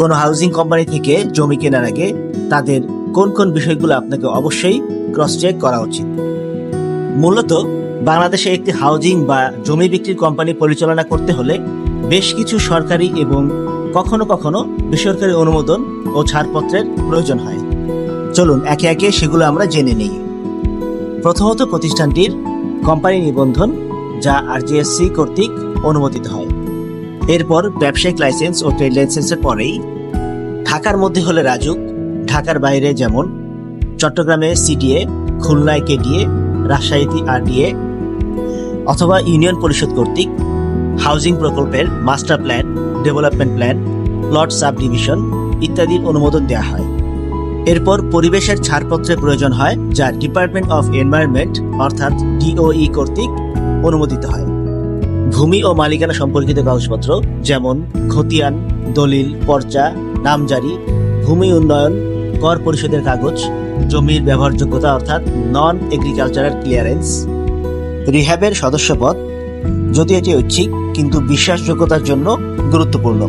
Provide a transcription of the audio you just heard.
কোনো housing company থেকে জমি কেনার আগে তাদের কোন কোন বিষয়গুলো আপনাকে অবশ্যই ক্রস চেক করা উচিত। মূলত বাংলাদেশে একটি হাউজিং বা জমি বিক্রির কোম্পানি পরিচালনা করতে হলে বেশ কিছু সরকারি এবং কখনো কখনো বেসরকারি অনুমোদন ও ছাড়পত্রের প্রয়োজন হয়। চলুন একে একে সেগুলো আমরা জেনে নিই। প্রথমত প্রতিষ্ঠানটির কোম্পানি নিবন্ধন, যা আরজিএসসি কর্তৃক অনুমোদিত হয়। এরপর ব্যবসায়িক লাইসেন্স ও ট্রেড লাইসেন্সের পরেই ঢাকার মধ্যে হলে রাজুক, ঢাকার বাইরে যেমন চট্টগ্রামে সিডিএ, খুলনায় কেডিএ, রাজশাহীতে আরডিএ অথবা ইউনিয়ন পরিষদ কর্তৃক হাউজিং প্রকল্পের master plan, development plan plot subdivision ইত্যাদির অনুমোদন দেওয়া হয়। এরপর পরিবেশের ছাড়পত্রের প্রয়োজন হয়, যা ডিপার্টমেন্ট অফ এনভায়রনমেন্ট অর্থাৎ ডিওই কর্তৃক অনুমোদিত হয়। ভূমি ও মালিকানা সম্পর্কিত কাগজপত্র, যেমন খতিয়ান, দলিল, পর্চা, নামজারি, ভূমি উন্নয়ন, কর পরিশোধের কাগজ, জমির ব্যবহারযোগ্যতা অর্থাৎ নন এগ্রিকালচারাল ক্লিয়ারেন্স রিহ্যাবের সদস্যপদ যদি এটি ঐচ্ছিক, কিন্তু বিশ্বাসযোগ্যতার জন্য গুরুত্বপূর্ণ।